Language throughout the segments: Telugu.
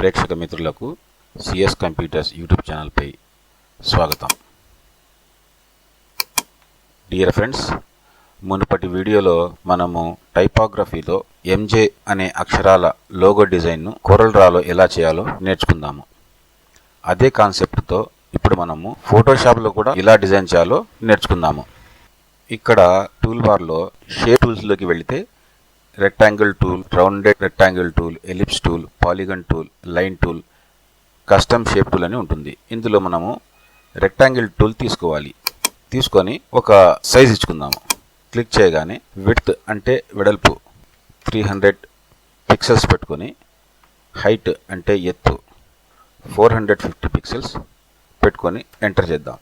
ప్రేక్షక మిత్రులకు సిఎస్ కంప్యూటర్స్ యూట్యూబ్ ఛానల్పై స్వాగతం. డియర్ ఫ్రెండ్స్ మునుపటి వీడియోలో మనము టైపోగ్రఫీలో ఎంజే అనే అక్షరాల లోగో డిజైన్ను కోరల్ డ్రాలో ఎలా చేయాలో నేర్చుకుందాము. అదే కాన్సెప్ట్తో ఇప్పుడు మనము ఫోటోషాప్లో కూడా ఎలా డిజైన్ చేయాలో నేర్చుకుందాము. ఇక్కడ టూల్ బార్లో షేప్ టూల్స్లోకి వెళితే rectangle tool rounded rectangle tool ellipse tool polygon tool line tool custom shape tool అని ఉంటుంది. ఇందులో మనము రెక్టాంగిల్ టూల్ తీసుకోవాలి. తీసుకొని ఒక సైజ్ ఇచ్చుకుందాము. క్లిక్ చేయగానే విడ్త్ అంటే వెడల్పు. త్రీ హండ్రెడ్ పిక్సెల్స్ పెట్టుకొని హైట్ అంటే ఎత్తు. ఫోర్ హండ్రెడ్ ఫిఫ్టీ పిక్సెల్స్ పెట్టుకొని ఎంటర్ చేద్దాం.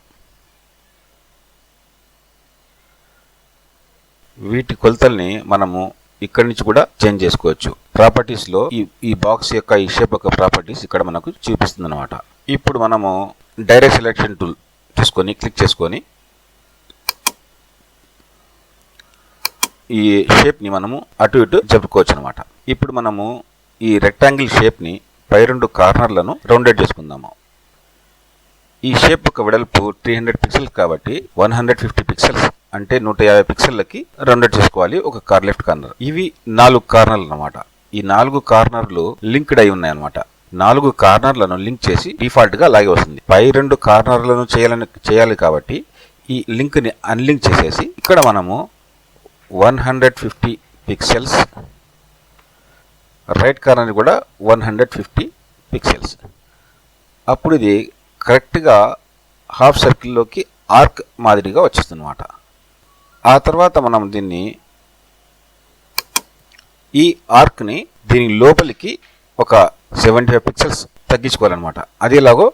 వీటి కొలతల్ని మనము ఇక్కడ నుంచి కూడా చేంజ్ చేసుకోవచ్చు. ప్రాపర్టీస్లో ఈ ఈ బాక్స్ యొక్క ఈ షేప్ యొక్క ప్రాపర్టీస్ ఇక్కడ మనకు చూపిస్తుంది అనమాట ఇప్పుడు మనము డైరెక్ట్ సెలెక్షన్ టూల్ తీసుకొని క్లిక్ చేసుకొని ఈ షేప్ని మనము అటు ఇటు జరుపుకోవచ్చు అనమాట ఇప్పుడు మనము ఈ రెక్టాంగిల్ షేప్ని పై రెండు కార్నర్లను రౌండెడ్ చేసుకుందాము. ఈ షేప్ యొక్క వెడల్పు త్రీ హండ్రెడ్ పిక్సెల్స్ కాబట్టి వన్ హండ్రెడ్ ఫిఫ్టీ పిక్సెల్స్ అంటే నూట యాభై పిక్సెళ్ళకి రౌండెడ్ చేసుకోవాలి ఒక కార్ లెఫ్ట్ కార్నర్. ఇవి నాలుగు కార్నర్లు అన్నమాట. ఈ నాలుగు కార్నర్లు లింక్డ్ అయి ఉన్నాయి అనమాట నాలుగు కార్నర్లను లింక్ చేసి డిఫాల్ట్గా అలాగే వస్తుంది. పై రెండు కార్నర్లను చేయాలని చేయాలి కాబట్టి ఈ లింక్ని అన్లింక్ చేసేసి ఇక్కడ మనము one hundred fifty pixels right corner కూడా వన్ హండ్రెడ్ ఫిఫ్టీ పిక్సెల్స్. అప్పుడు ఇది కరెక్ట్గా హాఫ్ సర్కిల్లోకి ఆర్క్ మాదిరిగా వచ్చేస్తుంది అనమాట ఆ తర్వాత మనం దీన్ని ఈ ఆర్క్ని దీని లోపలికి ఒక సెవెంటీ ఫైవ్ పిక్సెల్స్ తగ్గించుకోవాలన్నమాట. అది ఎలాగో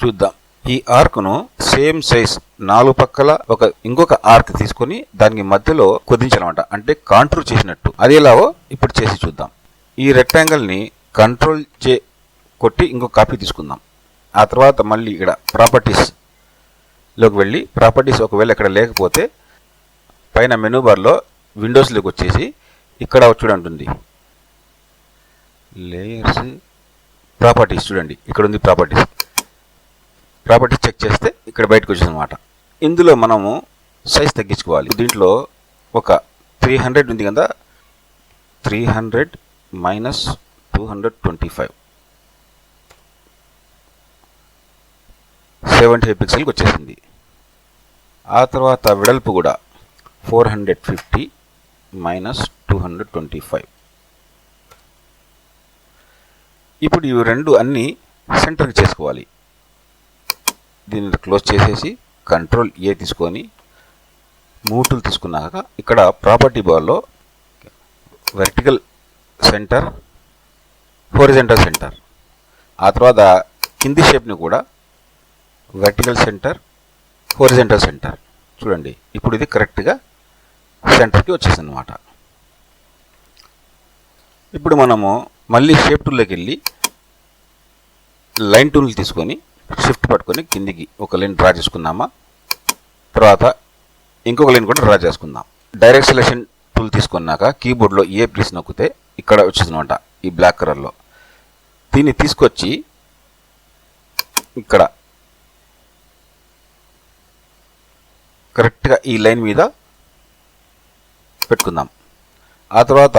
చూద్దాం. ఈ ఆర్క్ను సేమ్ సైజ్ నాలుగు పక్కల ఒక ఇంకొక ఆర్క్ తీసుకొని దానికి మధ్యలో కుదించాలన్నమాట. అంటే కాంట్రూర్ చేసినట్టు. అది ఎలాగో ఇప్పుడు చేసి చూద్దాం. ఈ రెక్టాంగిల్ని కంట్రోల్ చే కొట్టి ఇంకొక కాపీ తీసుకుందాం. ఆ తర్వాత మళ్ళీ ఇక్కడ ప్రాపర్టీస్లోకి వెళ్ళి ప్రాపర్టీస్ ఒకవేళ ఇక్కడ లేకపోతే పైన మెనూ బార్లో విండోస్లోకి వచ్చేసి ఇక్కడ చూడండి లేయర్స్ ప్రాపర్టీస్ చూడండి. ఇక్కడ ఉంది ప్రాపర్టీస్ ప్రాపర్టీస్ చెక్ చేస్తే ఇక్కడ బయటకు వచ్చింది అనమాట ఇందులో మనము సైజ్ తగ్గించుకోవాలి. దీంట్లో ఒక త్రీ హండ్రెడ్ ఉంది కదా. Three hundred minus two hundred twenty five seventy five పిక్సెల్కి వచ్చేసింది. ఆ తర్వాత వెడల్పు కూడా four hundred fifty minus two hundred twenty five. ఇప్పుడు ఇవి రెండు అన్నీ సెంటర్కి చేసుకోవాలి. దీన్ని క్లోజ్ చేసేసి కంట్రోల్ ఏ తీసుకొని మూటులు తీసుకున్నాక ఇక్కడ ప్రాపర్టీ బార్లో వెర్టికల్ సెంటర్ హోరిజెంటల్ సెంటర్. ఆ తర్వాత కింది షేప్ని కూడా వెర్టికల్ సెంటర్ హోరిజెంటల్ సెంటర్. చూడండి ఇప్పుడు ఇది కరెక్ట్గా సెంటర్కి వచ్చేసింది అనమాట ఇప్పుడు మనము మళ్ళీ షేప్ టూల్లోకి వెళ్ళి లైన్ టూల్ తీసుకొని షిఫ్ట్ పట్టుకొని కిందికి ఒక లైన్ డ్రా చేసుకుందామా? తర్వాత ఇంకొక లైన్ కూడా డ్రా చేసుకుందాం. డైరెక్ట్ సెలెక్షన్ టూల్ తీసుకున్నాక కీబోర్డ్లో ఏ ప్లీస్ నొక్కితే ఇక్కడ వచ్చింది అనమాట ఈ బ్లాక్ కలర్లో. దీన్ని తీసుకొచ్చి ఇక్కడ. కరెక్ట్గా ఈ లైన్ మీద పెట్టుకుందాం. ఆ తర్వాత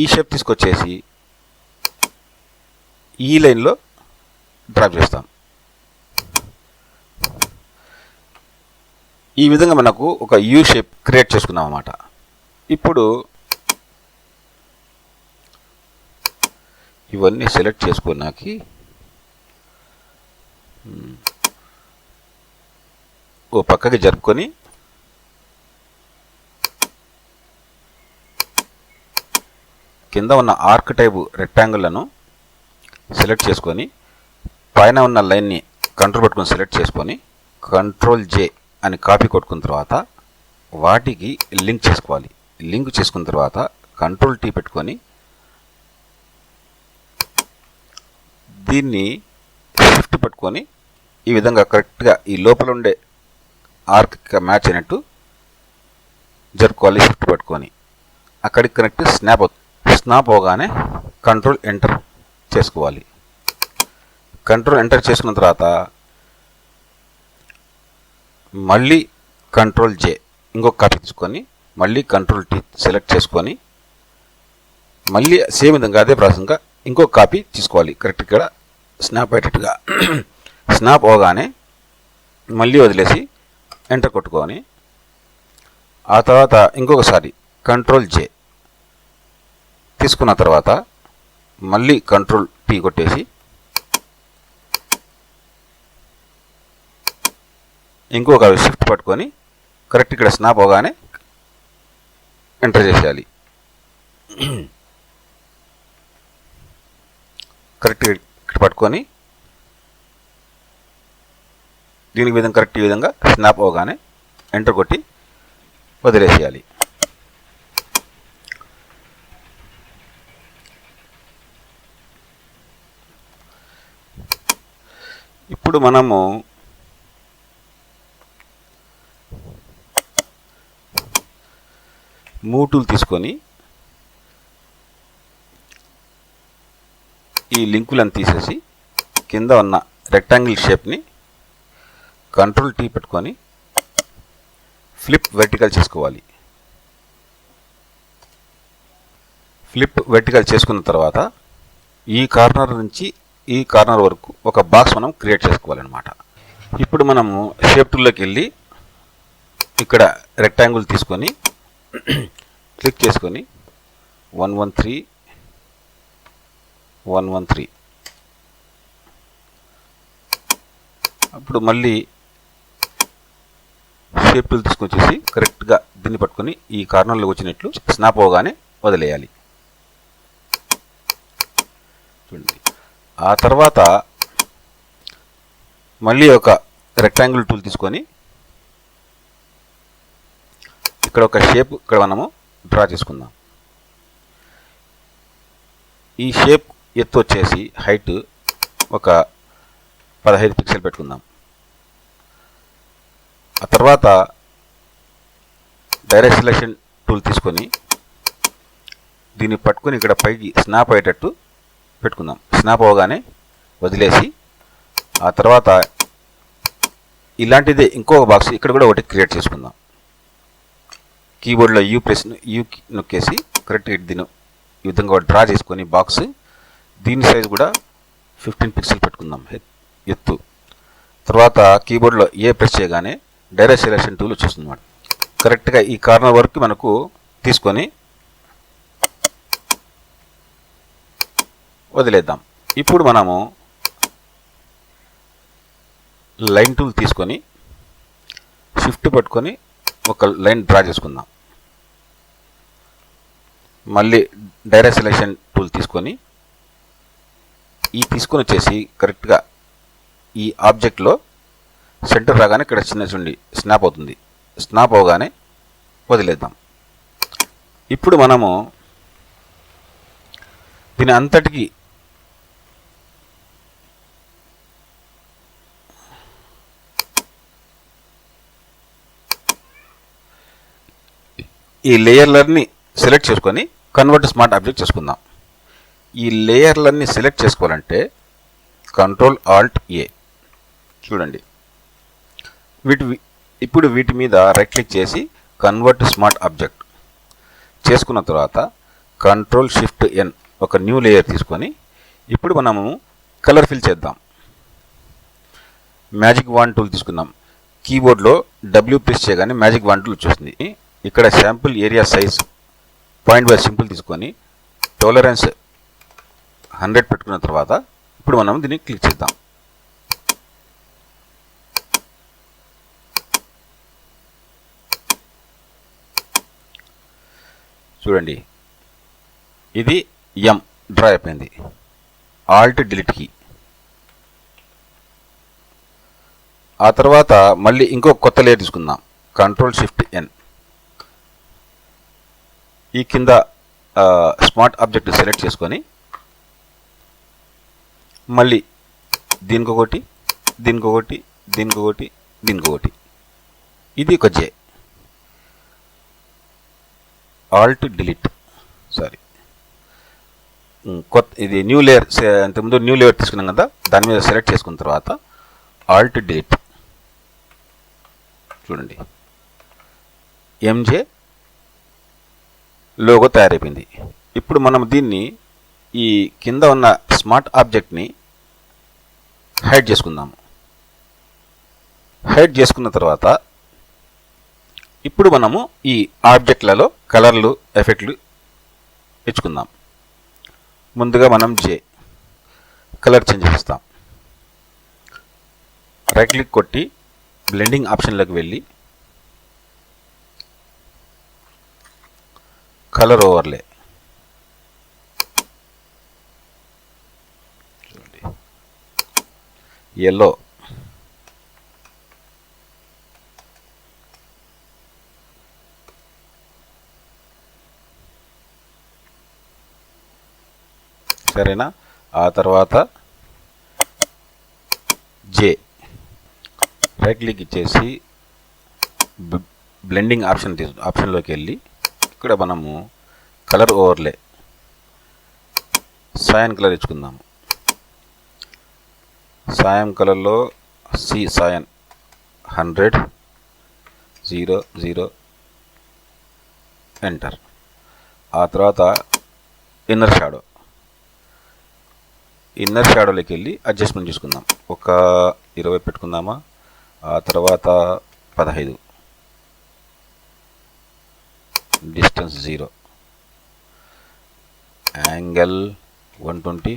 ఈ షేప్ తీసుకొచ్చేసి ఈ లైన్లో డ్రాప్ చేస్తాం. ఈ విధంగా మనకు ఒక యూ షేప్ క్రియేట్ చేసుకున్నాం అన్నమాట. ఇప్పుడు ఇవన్నీ సెలెక్ట్ చేసుకున్నాకి ఓ పక్కకి జరుపుకొని కింద ఉన్న ఆర్క్ టైపు రెక్టాంగిల్లను సెలెక్ట్ చేసుకొని పైన ఉన్న లైన్ని కంట్రోల్ పట్టుకొని సెలెక్ట్ చేసుకొని కంట్రోల్ జే అని కాపీ కొట్టుకున్న తర్వాత వాటికి లింక్ చేసుకోవాలి. లింక్ చేసుకున్న తర్వాత కంట్రోల్ టీ పెట్టుకొని దీన్ని షిఫ్ట్ పట్టుకొని ఈ విధంగా కరెక్ట్గా ఈ లోపల ఉండే ఆర్క్ మ్యాచ్ అయినట్టు జరుపుకోవాలి. షిఫ్ట్ పట్టుకొని అక్కడికి కనెక్ట్ స్నాప్ అవుతుంది. స్నాప్ అవగానే కంట్రోల్ ఎంటర్ చేసుకోవాలి. కంట్రోల్ ఎంటర్ చేసుకున్న తర్వాత మళ్ళీ కంట్రోల్ జే ఇంకొక కాపీ తీసుకొని మళ్ళీ కంట్రోల్ టీ సెలెక్ట్ చేసుకొని మళ్ళీ సేమ్ విధంగా అదే ప్రాసెస్గా ఇంకొక కాపీ తీసుకోవాలి. కరెక్ట్ ఇక్కడ స్నాప్ అయ్యేటట్టుగా. స్నాప్ అవగానే మళ్ళీ వదిలేసి ఎంటర్ కొట్టుకొని ఆ తర్వాత ఇంకొకసారి కంట్రోల్ జే తీసుకున్న తర్వాత మళ్ళీ కంట్రోల్ టీ కొట్టేసి ఇంకొక షిఫ్ట్ పట్టుకొని కరెక్ట్ ఇక్కడ స్నాప్ అవగానే ఎంటర్ చేసేయాలి. కరెక్ట్ ఇక్కడ పట్టుకొని దీనికి విధంగా కరెక్ట్ ఈ విధంగా స్నాప్ అవగానే ఎంటర్ కొట్టి వదిలేసేయాలి. ఇప్పుడు మనము మూటులు తీసుకొని ఈ లింకులను తీసేసి కింద ఉన్న రెక్టాంగిల్ షేప్ని కంట్రోల్ టీ పెట్టుకొని ఫ్లిప్ వెర్టికల్ చేసుకోవాలి. ఫ్లిప్ వెర్టికల్ చేసుకున్న తర్వాత ఈ కార్నర్ నుంచి ఈ కార్నర్ వరకు ఒక బాక్స్ మనం క్రియేట్ చేసుకోవాలన్నమాట. ఇప్పుడు మనము షేప్ టూల్లోకి వెళ్ళి ఇక్కడ రెక్టాంగిల్ తీసుకొని క్లిక్ చేసుకొని one one three one one three. అప్పుడు మళ్ళీ షేప్ టూల్ తీసుకొచ్చేసి కరెక్ట్గా దీన్ని పట్టుకొని ఈ కార్నర్లో వచ్చినట్లు స్నాప్ అవగానే వదిలేయాలి. చూడండి. ఆ తర్వాత మళ్ళీ ఒక రెక్టాంగిల్ టూల్ తీసుకొని ఇక్కడ ఒక షేప్ ఇక్కడ మనము డ్రా చేసుకుందాం. ఈ షేప్ ఎత్తు వచ్చేసి హైట్ ఒక పదహైదు పిక్సెల్ పెట్టుకుందాం. ఆ తర్వాత డైరెక్ట్ సెలెక్షన్ టూల్ తీసుకొని దీన్ని పట్టుకొని ఇక్కడ పైకి స్నాప్ అయ్యేటట్టు పెట్టుకుందాం. స్నాప్ అవగానే వదిలేసి ఆ తర్వాత ఇలాంటిదే ఇంకొక బాక్స్ ఇక్కడ కూడా ఒకటి క్రియేట్ చేసుకుందాం. కీబోర్డ్లో యూ ప్రెస్ యూ నొక్కేసి కరెక్ట్గా దీని. ఈ విధంగా ఒకటి డ్రా చేసుకొని బాక్స్ దీని సైజ్ కూడా ఫిఫ్టీన్ పిక్సెల్ పెట్టుకుందాం. ఎత్తు. తర్వాత కీబోర్డ్లో ఏ ప్రెస్ చేయగానే డైరెక్ట్ సెలెక్షన్ టూల్ వచ్చేస్తుంది అన్నమాట కరెక్ట్గా ఈ కార్నర్ వరకు మనకు తీసుకొని వదిలేద్దాం. ఇప్పుడు మనము లైన్ టూల్ తీసుకొని షిఫ్ట్ పట్టుకొని ఒక లైన్ డ్రా చేసుకుందాం. మళ్ళీ డైరెక్ట్ సెలెక్షన్ టూల్ తీసుకొని ఈ తీసుకొని వచ్చేసి కరెక్ట్గా ఈ ఆబ్జెక్ట్లో సెంటర్ రాగానే ఇక్కడ చిన్న చూడండి స్నాప్ అవుతుంది. స్నాప్ అవగానే వదిలేద్దాం. ఇప్పుడు మనము దీని అంతటికి ఈ లేయర్లన్నీ సెలెక్ట్ చేసుకొని కన్వర్ట్ స్మార్ట్ ఆబ్జెక్ట్ చేసుకుందాం. ఈ లేయర్లన్నీ సెలెక్ట్ చేసుకోవాలంటే కంట్రోల్ ఆల్ట్ ఏ చూడండి. వీటి ఇప్పుడు వీటి మీద రైట్ క్లిక్ చేసి కన్వర్ట్ స్మార్ట్ ఆబ్జెక్ట్ చేసుకున్న తర్వాత కంట్రోల్ షిఫ్ట్ ఎన్ ఒక న్యూ లేయర్ తీసుకొని ఇప్పుడు మనము కలర్ ఫిల్ చేద్దాం. మ్యాజిక్ వాన్ టూల్ తీసుకుందాం. కీబోర్డ్లో డబ్ల్యూ ప్రెస్ చేయగానే మ్యాజిక్ వాన్ టూల్ వచ్చేస్తుంది ఇక్కడ sample area size point by simple తీసుకొని టోలరెన్స్ హండ్రెడ్ పెట్టుకున్న తర్వాత ఇప్పుడు మనం దీన్ని క్లిక్ చేద్దాం. చూడండి. ఇది ఎం డ్రా అయిపోయింది. ఆల్ట్ డిలీట్ కీ ఆ తర్వాత మళ్ళీ ఇంకో కొత్త లేయర్ తీసుకుందాం. కంట్రోల్ షిఫ్ట్ ఎన్ ఈ కింద స్మార్ట్ ఆబ్జెక్ట్ సెలెక్ట్ చేసుకొని మళ్ళీ దీనికొకటి దీనికొకటి దీనికొకటి దీనికొకటి. ఇది ఒక జే ఆల్ట్ డిలీట్ సారీ కొత్త ఇది న్యూ లేయర్ అంతకుముందు న్యూ లేయర్ తీసుకున్నాం కదా దాని మీద సెలెక్ట్ చేసుకున్న తర్వాత ఆల్ట్ డిలీట్ చూడండి. ఎంజే లోగో తయారైపోయింది. ఇప్పుడు మనం దీన్ని ఈ కింద ఉన్న స్మార్ట్ ఆబ్జెక్ట్ని హైడ్ చేసుకుందాము. హైడ్ చేసుకున్న తర్వాత ఇప్పుడు మనము ఈ ఆబ్జెక్ట్లలో కలర్లు ఎఫెక్ట్లు ఇచ్చుకుందాం ముందుగా మనం జే కలర్ చేంజ్ చేస్తాం. రైట్ క్లిక్ కొట్టి బ్లెండింగ్ ఆప్షన్లోకి వెళ్ళి కలర్ ఓవర్లే. చూడండి. ఎల్లో సరేనా? ఆ తర్వాత జే రైట్ క్లిక్ ఇచ్చేసి బ్లెండింగ్ ఆప్షన్ తీసు ఆప్షన్లోకి వెళ్ళి ఇక్కడ మనము కలర్ ఓవర్లే. సాయం కలర్ ఇచ్చుకుందాము. సాయం కలర్లో C cyan hundred zero zero enter. ఆ తర్వాత ఇన్నర్ షాడో. ఇన్నర్ షాడోలోకి వెళ్ళి అడ్జస్ట్మెంట్ చేసుకుందాం. ఒక ఇరవై పెట్టుకుందామా? ఆ తర్వాత పదహైదు. Distance zero. Angle one twenty.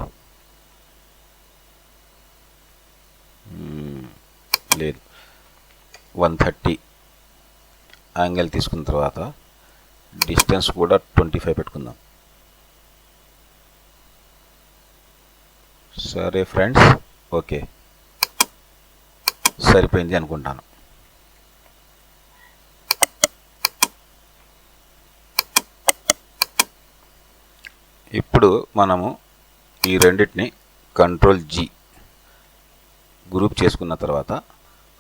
లేదు. One thirty. యాంగిల్ తీసుకున్న తర్వాత డిస్టెన్స్ కూడా ట్వంటీ ఫైవ్ పెట్టుకుందాం. సరే ఫ్రెండ్స్ ఓకే. సరిపోయింది అనుకుంటాను. ఇప్పుడు మనము ఈ రెండింటిని కంట్రోల్ జీ గ్రూప్ చేసుకున్న తర్వాత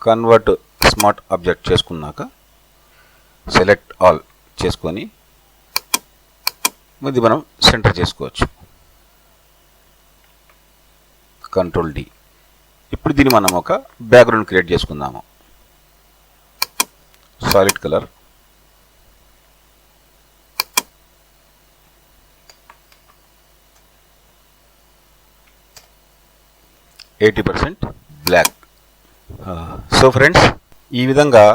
కన్వర్ట్ స్మార్ట్ ఆబ్జెక్ట్ చేసుకున్నాక సెలెక్ట్ ఆల్ చేసుకొని ఇది మనం సెంటర్ చేసుకోవచ్చు. కంట్రోల్ డి ఇప్పుడు దీన్ని మనం ఒక బ్యాక్గ్రౌండ్ క్రియేట్ చేసుకుందాము. Solid colour eighty percent black. So friends ఈ విధంగా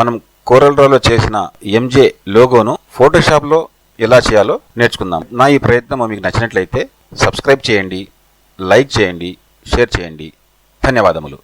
మనం కోరల్ డ్రాలో చేసిన ఎంజే లోగోను ఫోటోషాప్లో ఎలా చేయాలో నేర్చుకుందాం. నా ఈ ప్రయత్నం మీకు నచ్చినట్లయితే సబ్స్క్రైబ్ చేయండి లైక్ చేయండి షేర్ చేయండి. ధన్యవాదములు.